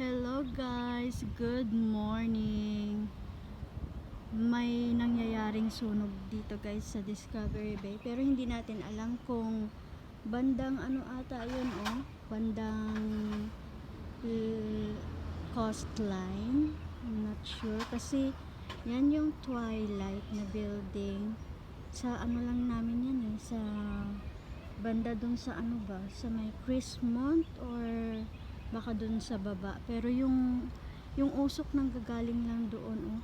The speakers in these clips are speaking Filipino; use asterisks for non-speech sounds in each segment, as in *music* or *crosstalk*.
Hello guys, good morning. May nangyayaring sunog dito guys sa Discovery Bay pero hindi natin alam kung bandang ano ata yun oh, bandang eh, coastline. I'm not sure kasi yan yung Twilight na building. Sa ano lang namin yan eh, sa banda dun sa ano ba, sa may Chrismont or baka dun sa baba. Pero yung yung usok nang gagaling lang doon oh,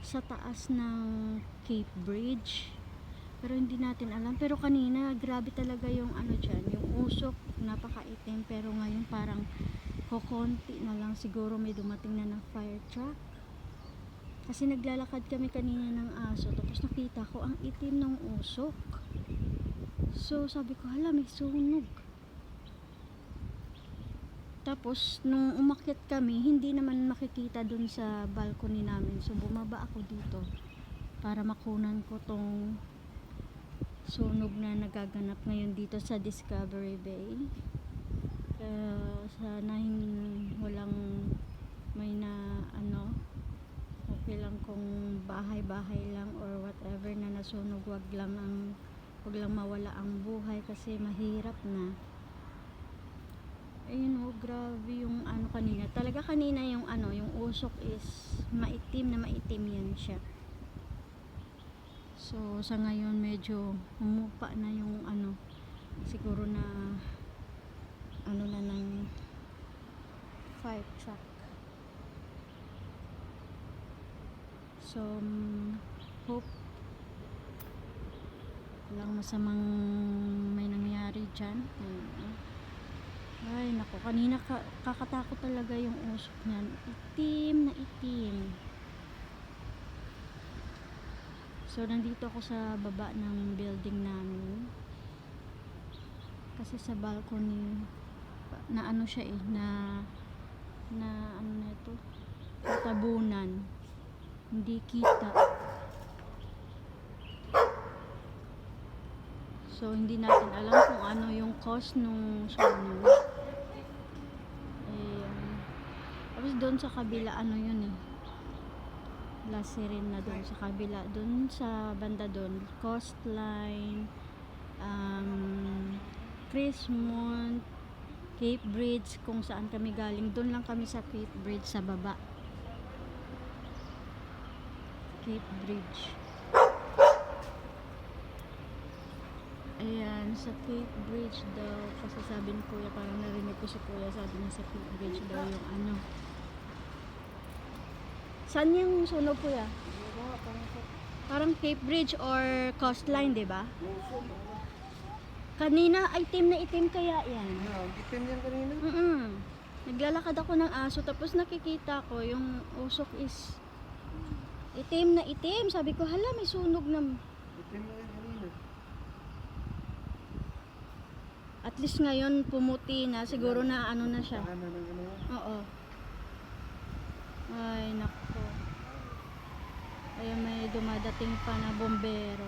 sa taas ng Cape Bridge. Pero hindi natin alam. Pero kanina, grabe talaga yung ano dyan, yung usok, napakaitim. Pero ngayon parang kokonti na lang siguro may dumating na ng fire truck. Kasi naglalakad kami kanina ng aso, tapos nakita ko ang itim ng usok. So, sabi ko, hala, may sunog. Tapos, nung umakyat kami, hindi naman makikita dun sa balcony namin. So, bumaba ako dito para makunan ko tong sunog na nagaganap ngayon dito sa Discovery Bay. Uh, sana hin- walang may na ano okay lang kung bahay-bahay lang or whatever na nasunog wag lang ang wag lang mawala ang buhay kasi mahirap na grabe yung ano kanina. Talaga kanina yung ano yung usok is maitim na maitim yan siya. So sa ngayon medyo humupa na yung ano siguro na ano na ng fire truck. So mm, hope walang masamang may nangyari dyan. Ayun. Ay nako kanina ka, kakatakot talaga yung usok niyan. Itim na itim. So nandito ako sa baba ng building namin. Kasi sa balcony na ano siya eh na na ano na ito? Tabunan hindi kita. So hindi natin alam kung ano yung cause nung sunog tapos doon sa kabila ano yun eh. Lasirin na doon sa kabila. Doon sa banda doon coastline um, Chrismont Cape Bridge kung saan kami galing. Doon lang kami sa Cape Bridge sa baba. Cape Bridge. Ayan sa Cape Bridge daw kasi sabi ni kuya parang narinig ko si kuya sabi niya sa Cape Bridge daw yung ano saan yung sunog kuya? parang Cape Bridge or coastline di ba? kanina ay itim na itim kaya yan itim yan kanina? Mm-mm. Naglalakad ako ng aso tapos nakikita ko yung usok is itim na itim. Sabi ko, hala may sunog na. Itim na kanina. At least ngayon pumuti na. Siguro na ano na siya. Ano yan. Oo. Ay, nako. Ay, may dumadating pa na bombero.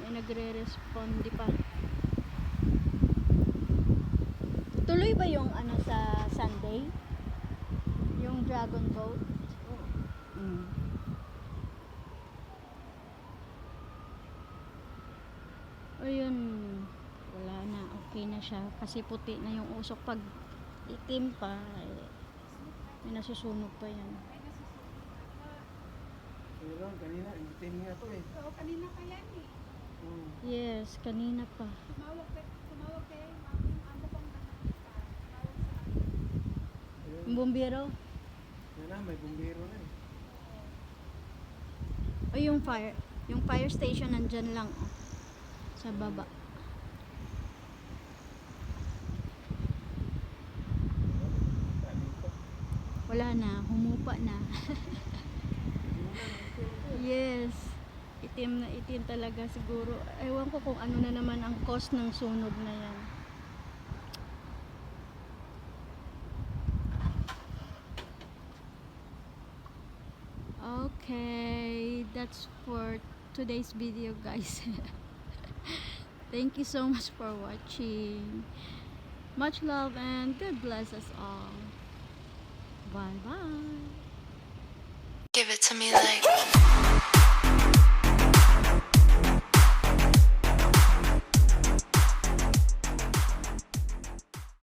May nagre-respond pa. Tuloy ba yung ano sa Sunday? Yung dragon boat? Mm. Ayun, wala na, okay na siya. Kasi puti na yung usok. Pag itim pa, eh, may nasusunog pa yan. Pero kanina, itim nga to eh. Oo, kanina pa yan eh. Hmm. Yes, kanina pa. Tumawag kay, tumawag kay aking amo kong. Yung bumbero? Yan na, may bumbero na eh. O yung fire, yung fire station nandyan lang. Oh, sa baba. Wala na, humupa na. yes. Itim na itim talaga siguro. Ewan ko kung ano na naman ang cause ng sunog na yan. Okay, that's for today's video guys. *laughs* Thank you so much for watching. Much love and God bless us all. Bye bye. Give it to me like